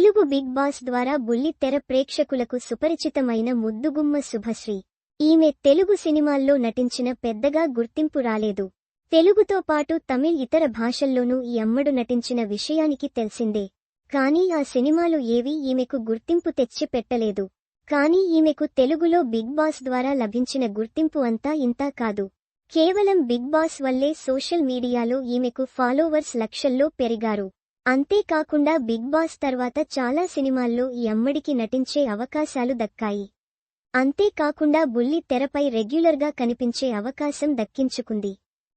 Telugu big boss ద్వారా బుల్లితెర ప్రేక్షకులకు సుపరిచితమైన ముద్దుగుమ్మ శుభశ్రీ. ఈమె తెలుగు సినిమాల్లో నటించిన పెద్దగా గుర్తింపు రాలేదు. తెలుగుతో పాటు తమిళ్ ఇతర భాషల్లోనూ ఈ అమ్మడు నటించిన విషయానికి తెలిసిందే. కానీ ఆ సినిమాలు ఏవీ ఈమెకు గుర్తింపు తెచ్చి పెట్టలేదు కానీ ఈమెకు తెలుగులో బిగ్ బాస్ ద్వారా లభించిన గుర్తింపు అంతా ఇంతా కాదు. కేవలం బిగ్ బాస్ వల్లే సోషల్ మీడియాలో ఈమెకు ఫాలోవర్స్ లక్షల్లో పెరిగారు. అంతేకాకుండా బిగ్ బాస్ తర్వాత చాలా సినిమాల్లో ఈ అమ్మడికి నటించే అవకాశాలు దక్కాయి. అంతేకాకుండా బుల్లి తెరపై రెగ్యులర్గా కనిపించే అవకాశం దక్కించుకుంది.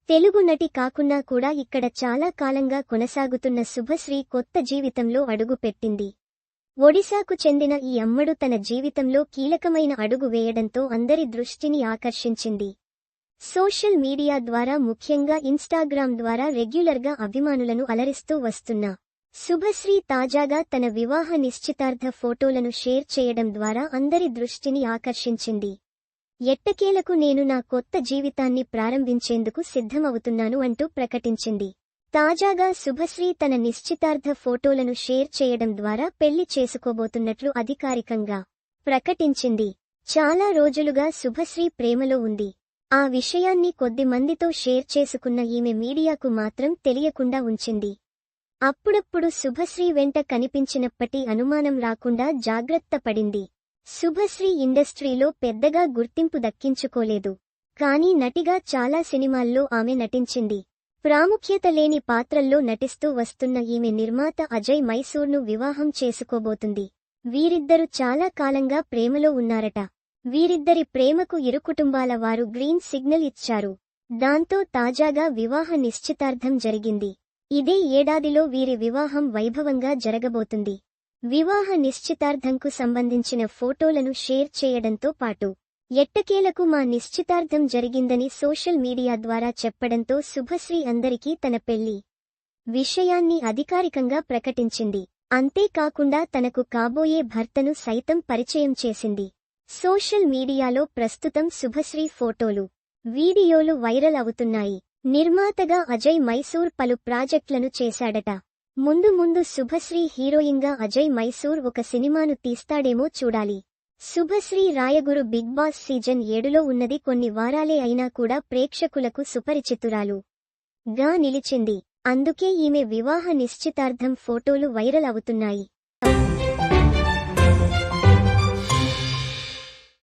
తెలుగు నటి కాకున్నా కూడా ఇక్కడ చాలా కాలంగా కొనసాగుతున్న శుభశ్రీ కొత్త జీవితంలో అడుగుపెట్టింది. ఒడిశాకు చెందిన ఈ అమ్మడు తన జీవితంలో కీలకమైన అడుగు వేయడంతో అందరి దృష్టిని ఆకర్షించింది. సోషల్ మీడియా ద్వారా ముఖ్యంగా ఇన్స్టాగ్రామ్ ద్వారా రెగ్యులర్గా అభిమానులను అలరిస్తూ వస్తున్న. శుభశ్రీ తాజాగా తన వివాహ నిశ్చితార్థ ఫోటోలను షేర్ చేయడం ద్వారా అందరి దృష్టిని ఆకర్షించింది. ఎట్టకేలకు నేను నా కొత్త జీవితాన్ని ప్రారంభించేందుకు సిద్ధమవుతున్నాను అంటూ ప్రకటించింది. తాజాగా శుభశ్రీ తన నిశ్చితార్థ ఫోటోలను షేర్ చేయడం ద్వారా పెళ్ళి చేసుకోబోతున్నట్లు అధికారికంగా ప్రకటించింది. చాలా రోజులుగా శుభశ్రీ ప్రేమలో ఉంది. ఆ విషయాన్ని కొద్ది మందితో షేర్ చేసుకున్న ఈమె మీడియాకు మాత్రం తెలియకుండా ఉంచింది. అప్పుడప్పుడు శుభశ్రీ వెంట కనిపించినప్పటి అనుమానం రాకుండా జాగ్రత్త పడింది. శుభశ్రీ ఇండస్ట్రీలో పెద్దగా గుర్తింపు దక్కించుకోలేదు. కానీ నటిగా చాలా సినిమాల్లో ఆమె నటించింది. ప్రాముఖ్యత లేని పాత్రల్లో నటిస్తూ వస్తున్న ఈమె నిర్మాత అజయ్ మైసూర్ను వివాహం చేసుకోబోతుంది. వీరిద్దరు చాలా కాలంగా ప్రేమలో ఉన్నారట. వీరిద్దరి ప్రేమకు ఇరు కుటుంబాల వారు గ్రీన్ సిగ్నల్ ఇచ్చారు. దాంతో తాజాగా వివాహ నిశ్చితార్థం జరిగింది. ఇదే ఏడాదిలో వీరి వివాహం వైభవంగా జరగబోతుంది. వివాహ నిశ్చితార్థంకు సంబంధించిన ఫోటోలను షేర్ చేయడంతో పాటు ఎట్టకేలకు మా నిశ్చితార్థం జరిగిందని సోషల్ మీడియా ద్వారా చెప్పడంతో శుభశ్రీ అందరికీ తన పెళ్ళి విషయాన్ని అధికారికంగా ప్రకటించింది. అంతేకాకుండా తనకు కాబోయే భర్తను సైతం పరిచయం చేసింది. సోషల్ మీడియాలో ప్రస్తుతం శుభశ్రీ ఫోటోలు వీడియోలు వైరల్ అవుతున్నాయి. నిర్మాతగా అజయ్ మైసూర్ పలు ప్రాజెక్టులను చేశాడట. ముందు ముందు శుభశ్రీ హీరోయిన్గా అజయ్ మైసూర్ ఒక సినిమాను తీస్తాడేమో చూడాలి. Subhashree Rayaguru Bigg Boss season ఏడులో ఉన్నది కొన్ని వారాలే అయినా కూడా ప్రేక్షకులకు సుపరిచితురాలు. గా నిలిచింది. అందుకే ఈమె వివాహ నిశ్చితార్థం ఫోటోలు వైరల్ అవుతున్నాయి.